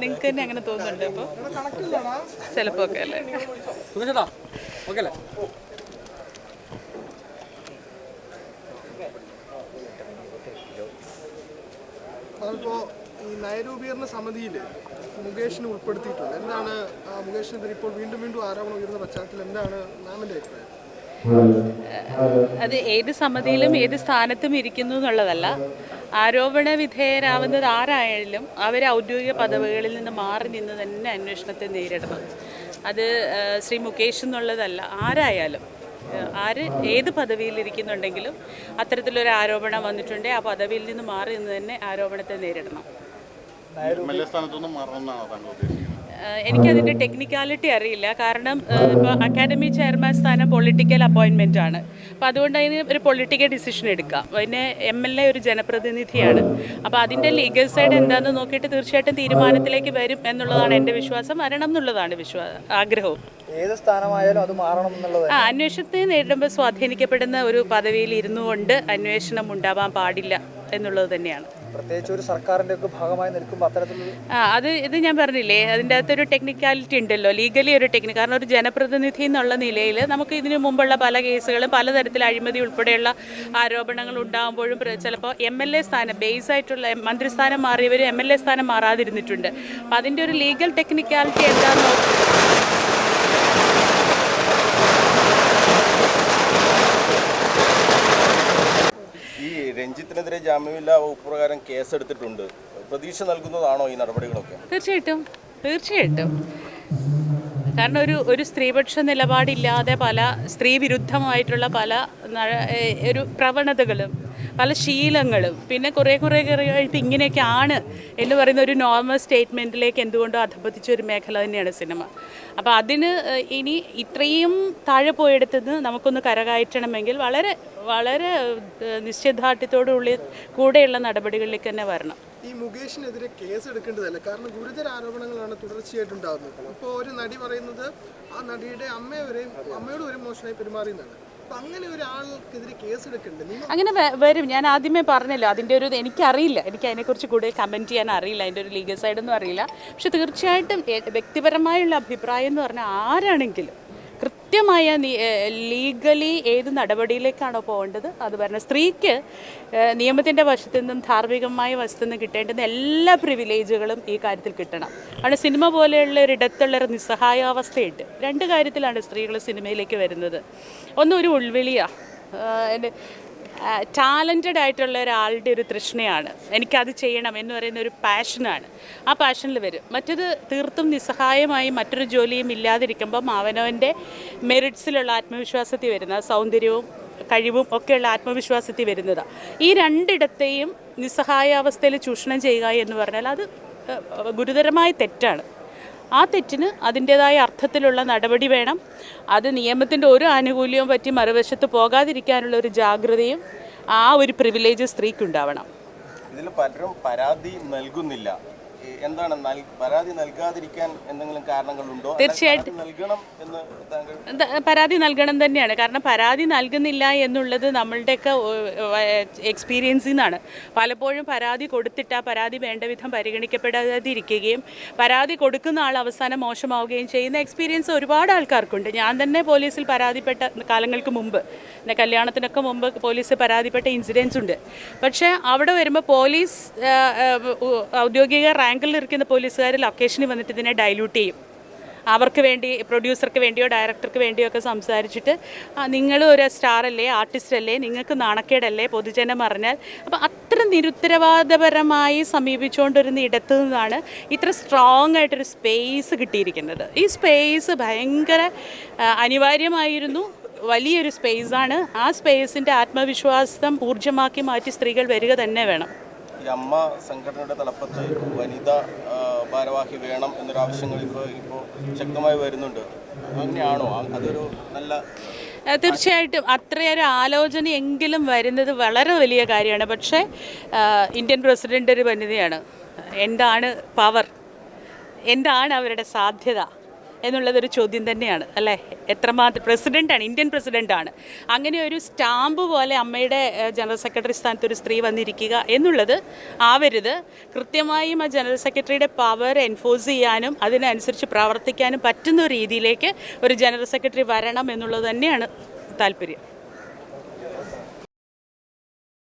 നിങ്ങൾക്ക് തന്നെ അങ്ങനെ തോന്നുന്നുണ്ട് അപ്പോൾ ചിലപ്പോൾ ഒക്കെ അല്ലേ? ഓക്കെ അല്ലേ? അതിപ്പോ ഈ നയരൂപീകരണ സമിതിയിൽ മുകേഷിനെ ഉൾപ്പെടുത്തിയിട്ടുണ്ട്. എന്താണ് ആ മുകേഷിനെതിരെ ഇപ്പോൾ വീണ്ടും വീണ്ടും ആരോപണം ഉയർന്ന പശ്ചാത്തലത്തിൽ എന്താണ് മാമിന്റെ അഭിപ്രായം? അത് ഏത് സമിതിയിലും ഏത് സ്ഥാനത്തും ഇരിക്കുന്നു എന്നുള്ളതല്ല. ആരോപണ വിധേയരാവുന്നത് ആരായാലും അവർ ഔദ്യോഗിക പദവികളിൽ നിന്ന് മാറി നിന്ന് തന്നെ അന്വേഷണത്തെ നേരിടണം. അത് ശ്രീ മുകേഷ് എന്നുള്ളതല്ല ആരായാലും. ആര് ഏത് പദവിയിൽ ഇരിക്കുന്നുണ്ടെങ്കിലും അത്തരത്തിലൊരു ആരോപണം വന്നിട്ടുണ്ടെങ്കിൽ ആ പദവിയിൽ നിന്ന് മാറി നിന്ന് തന്നെ ആരോപണത്തെ നേരിടണം. സ്ഥാനത്തൊന്നും മാറണമെന്നാണോ താങ്കൾ ഉദ്ദേശിക്കുന്നത്. എനിക്കതിന്റെ ടെക്നിക്കാലിറ്റി അറിയില്ല. കാരണം ഇപ്പോൾ അക്കാഡമി ചെയർമാൻ സ്ഥാനം പൊളിറ്റിക്കൽ അപ്പോയിന്റ്മെന്റ് ആണ്. അപ്പോൾ അതുകൊണ്ട് അതിന് ഒരു പൊളിറ്റിക്കൽ ഡിസിഷൻ എടുക്കാം. പിന്നെ എം എൽ എ ഒരു ജനപ്രതിനിധിയാണ്. അപ്പോൾ അതിന്റെ ലീഗൽ സൈഡ് എന്താണെന്ന് നോക്കിയിട്ട് തീർച്ചയായിട്ടും തീരുമാനത്തിലേക്ക് വരും എന്നുള്ളതാണ് എന്റെ വിശ്വാസം. വരണം എന്നുള്ളതാണ് വിശ്വാസം ആഗ്രഹവും. ഏത് സ്ഥാനമായാലും അത് മാറണം എന്നുള്ളത് ആ അന്വേഷണത്തെ നേരിടുമ്പോൾ സ്വാധീനിക്കപ്പെടുന്ന ഒരു പദവിയിൽ ഇരുന്നു കൊണ്ട് അന്വേഷണം ഉണ്ടാവാൻ പാടില്ല എന്നുള്ളത് തന്നെയാണ്. സർക്കാരിന്റെ ഭാഗമായി നിൽക്കുമ്പോൾ അത് ഇത് ഞാൻ പറഞ്ഞില്ലേ അതിന്റെ അകത്തൊരു ടെക്നിക്കാലിറ്റി ഉണ്ടല്ലോ ലീഗലി ഒരു ടെക്നിക്ക് കാരണം ഒരു ജനപ്രതിനിധി എന്നുള്ള നിലയിൽ നമുക്ക് ഇതിനു മുമ്പുള്ള പല കേസുകളും പലതരത്തിൽ അഴിമതി ഉൾപ്പെടെയുള്ള ആരോപണങ്ങൾ ഉണ്ടാകുമ്പോഴും ചിലപ്പോൾ എം എൽ എ സ്ഥാനം ബേസ് ആയിട്ടുള്ള മന്ത്രിസ്ഥാനം മാറിയവർ എം എൽ എ സ്ഥാനം മാറാതിരുന്നിട്ടുണ്ട്. അപ്പം അതിന്റെ ഒരു ലീഗൽ ടെക്നിക്കാലിറ്റി എന്താണെന്ന് നോക്കി ഈ രഞ്ജിത്തിനെതിരെ ജാമ്യമില്ലാ വകുപ്പ് പ്രകാരം കേസെടുത്തിട്ടുണ്ട്. പ്രതീക്ഷ നൽകുന്നതാണോ ഈ നടപടികളൊക്കെ? തീർച്ചയായിട്ടും. തീർച്ചയായിട്ടും. കാരണം ഒരു ഒരു സ്ത്രീപക്ഷ നിലപാടില്ലാതെ പല സ്ത്രീ വിരുദ്ധമായിട്ടുള്ള പല ഒരു പ്രവണതകളും പല ശീലങ്ങളും. പിന്നെ കുറേ കുറേ കുറേ ഇങ്ങനെയൊക്കെയാണ് എന്ന് പറയുന്ന ഒരു നോർമൽ സ്റ്റേറ്റ്മെന്റിലേക്ക് എന്തുകൊണ്ടോ അധപതിച്ച ഒരു മേഖല തന്നെയാണ് സിനിമ അപ്പോൾ അതിന് ഇനി ഇത്രയും താഴെ പോയെടുത്തുനിന്ന് നമുക്കൊന്ന് കരകയറ്റണമെങ്കിൽ വളരെ വളരെ നിശ്ചയദാർഢ്യത്തോടുള്ളിൽ കൂടെയുള്ള നടപടികളിലേക്ക് തന്നെ വരണം. ഈ മുകേഷിനെതിരെ കേസ് എടുക്കേണ്ടതല്ല കാരണം ഗുരുതര ആരോപണങ്ങളാണ് തുടർച്ചയായിട്ട് ഉണ്ടാകുന്നത് അപ്പോൾ ഒരു നടി പറയുന്നത് ആ നടിയുടെ അമ്മയെ വരെയും അമ്മയോട് ഒരു മോശമായി പെരുമാറിയെന്നാണ്. അങ്ങനെ വരും. ഞാൻ ആദ്യമേ പറഞ്ഞല്ലോ അതിന്റെ ഒരു എനിക്കറിയില്ല. എനിക്ക് അതിനെക്കുറിച്ച് കൂടുതൽ കമന്റ് ചെയ്യാൻ അറിയില്ല. അതിന്റെ ഒരു ലീഗൽ സൈഡൊന്നും അറിയില്ല. പക്ഷെ തീർച്ചയായിട്ടും വ്യക്തിപരമായുള്ള അഭിപ്രായം എന്ന് പറഞ്ഞാൽ ആരാണെങ്കിലും കൃത്യമായ ലീഗലി ഏത് നടപടിയിലേക്കാണോ പോകേണ്ടത്? അത് പറഞ്ഞ സ്ത്രീക്ക് നിയമത്തിന്റെ വശത്തു നിന്നും ധാർമ്മികമായ വശത്തു നിന്നും കിട്ടേണ്ടുന്ന എല്ലാ പ്രിവിലേജുകളും ഈ കാര്യത്തിൽ കിട്ടണം. കാരണം സിനിമ പോലെയുള്ള ഒരിടത്തുള്ള ഒരു നിസ്സഹായാവസ്ഥയുണ്ട്. രണ്ട് കാര്യത്തിലാണ് സ്ത്രീകൾ സിനിമയിലേക്ക് വരുന്നത്. ഒന്ന് ഒരു ഉൾവിളിയാണ് എന്റെ ടാലന്റഡ് ആയിട്ടുള്ള ഒരാളുടെ ഒരു തൃഷ്ണയാണ്. എനിക്കത് ചെയ്യണം എന്ന് പറയുന്ന ഒരു പാഷനാണ് ആ പാഷനിൽ വരും. മറ്റത് തീർത്തും നിസ്സഹായമായി മറ്റൊരു ജോലിയും ഇല്ലാതിരിക്കുമ്പം അവനവന്റെ മെറിറ്റ്സിലുള്ള ആത്മവിശ്വാസത്തിൽ വരുന്ന സൗന്ദര്യവും കഴിവും ഒക്കെയുള്ള ആത്മവിശ്വാസത്തിൽ വരുന്നതാണ് ഈ രണ്ടിടത്തെയും നിസ്സഹായാവസ്ഥയിൽ ചൂഷണം ചെയ്യുക എന്ന് പറഞ്ഞാൽ അത് ഗുരുതരമായ തെറ്റാണ്. ആ തെറ്റിന് അതിന്റേതായ അർത്ഥത്തിലുള്ള നടപടി വേണം. അത് നിയമത്തിന്റെ ഒരു ആനുകൂല്യവും പറ്റി മറുവശത്ത് പോകാതിരിക്കാനുള്ള ഒരു ജാഗ്രതയും ആ ഒരു പ്രിവിലേജ് സ്ത്രീക്കുണ്ടാവണം. ഇതിൽ പലരും പരാതി നൽകുന്നില്ല. എന്താണ് പരാതി നൽകാതിരിക്കാൻ എന്തെങ്കിലും കാരണങ്ങളുണ്ടോ? തീർച്ചയായിട്ടും. പരാതി നൽകണം എന്ന് പരാതി നൽകണം തന്നെയാണ്. കാരണം പരാതി നൽകുന്നില്ല എന്നുള്ളത് നമ്മളുടെയൊക്കെ എക്സ്പീരിയൻസിൽ നിന്നാണ് പലപ്പോഴും പരാതി കൊടുത്തിട്ട് ആ പരാതി വേണ്ട വിധം പരിഗണിക്കപ്പെടാതിരിക്കുകയും പരാതി കൊടുക്കുന്ന ആൾ അവസാനം മോശമാവുകയും ചെയ്യുന്ന എക്സ്പീരിയൻസ് ഒരുപാട് ആൾക്കാർക്കുണ്ട്. ഞാൻ തന്നെ പോലീസിൽ പരാതിപ്പെട്ട കാലങ്ങൾക്ക് മുമ്പ് എന്റെ കല്യാണത്തിനൊക്കെ മുമ്പ് പോലീസ് പരാതിപ്പെട്ട ഇൻസിഡൻസ് ഉണ്ട്. പക്ഷേ അവിടെ വരുമ്പോൾ പോലീസ് ഔദ്യോഗിക റാങ്കിൽ ഇരിക്കുന്ന പോലീസുകാർ ലൊക്കേഷനിൽ വന്നിട്ട് ഇതിനെ ഡൈല്യൂട്ട് ചെയ്യും. അവർക്ക് വേണ്ടി പ്രൊഡ്യൂസർക്ക് വേണ്ടിയോ ഡയറക്ടർക്ക് വേണ്ടിയോ ഒക്കെ സംസാരിച്ചിട്ട് നിങ്ങൾ ഒരു സ്റ്റാർ അല്ലേ ആർട്ടിസ്റ്റ് അല്ലേ നിങ്ങൾക്ക് നാണക്കേടല്ലേ പൊതുജനം അറിഞ്ഞാൽ? അപ്പോൾ അത്ര നിരുത്തരവാദപരമായി സമീപിച്ചുകൊണ്ടിരുന്ന ഇടത്തു നിന്നാണ് ഇത്ര സ്ട്രോങ് ആയിട്ടൊരു സ്പേസ് കിട്ടിയിരിക്കുന്നത്. ഈ സ്പേസ് ഭയങ്കര അനിവാര്യമായിരുന്നു. വലിയൊരു സ്പേസാണ് ആ സ്പേസിന്റെ ആത്മവിശ്വാസം ഊർജമാക്കി മാറ്റി സ്ത്രീകൾ വരിക തന്നെ വേണം. ഈ അമ്മ സംഘടനയുടെ തലപ്പത്ത് വനിതാ ഭാരവാഹി വേണം എന്നൊരു ആവശ്യങ്ങൾ ഇപ്പോൾ ഇപ്പോൾ ശക്തമായി വരുന്നുണ്ട്. അങ്ങനെയാണോ? അതൊരു നല്ല തീർച്ചയായിട്ടും അത്രയൊരു ആലോചനയെങ്കിലും വരുന്നത് വളരെ വലിയ കാര്യമാണ്. പക്ഷേ ഇന്ത്യൻ പ്രസിഡന്റ് ഒരു വനിതയാണ്. എന്താണ് പവർ? എന്താണ് അവരുടെ സാധ്യത? എന്നുള്ളതൊരു ചോദ്യം തന്നെയാണ് അല്ലേ? എത്രമാത്രം പ്രസിഡന്റാണ് ഇന്ത്യൻ പ്രസിഡന്റാണ് അങ്ങനെ ഒരു സ്റ്റാമ്പ് പോലെ അമ്മയുടെ ജനറൽ സെക്രട്ടറി സ്ഥാനത്ത് ഒരു സ്ത്രീ വന്നിരിക്കുക എന്നുള്ളത് ആവരുത്. കൃത്യമായും ആ ജനറൽ സെക്രട്ടറിയുടെ പവർ എൻഫോഴ്സ് ചെയ്യാനും അതിനനുസരിച്ച് പ്രവർത്തിക്കാനും പറ്റുന്ന രീതിയിലേക്ക് ഒരു ജനറൽ സെക്രട്ടറി വരണം എന്നുള്ളത് തന്നെയാണ് താല്പര്യം.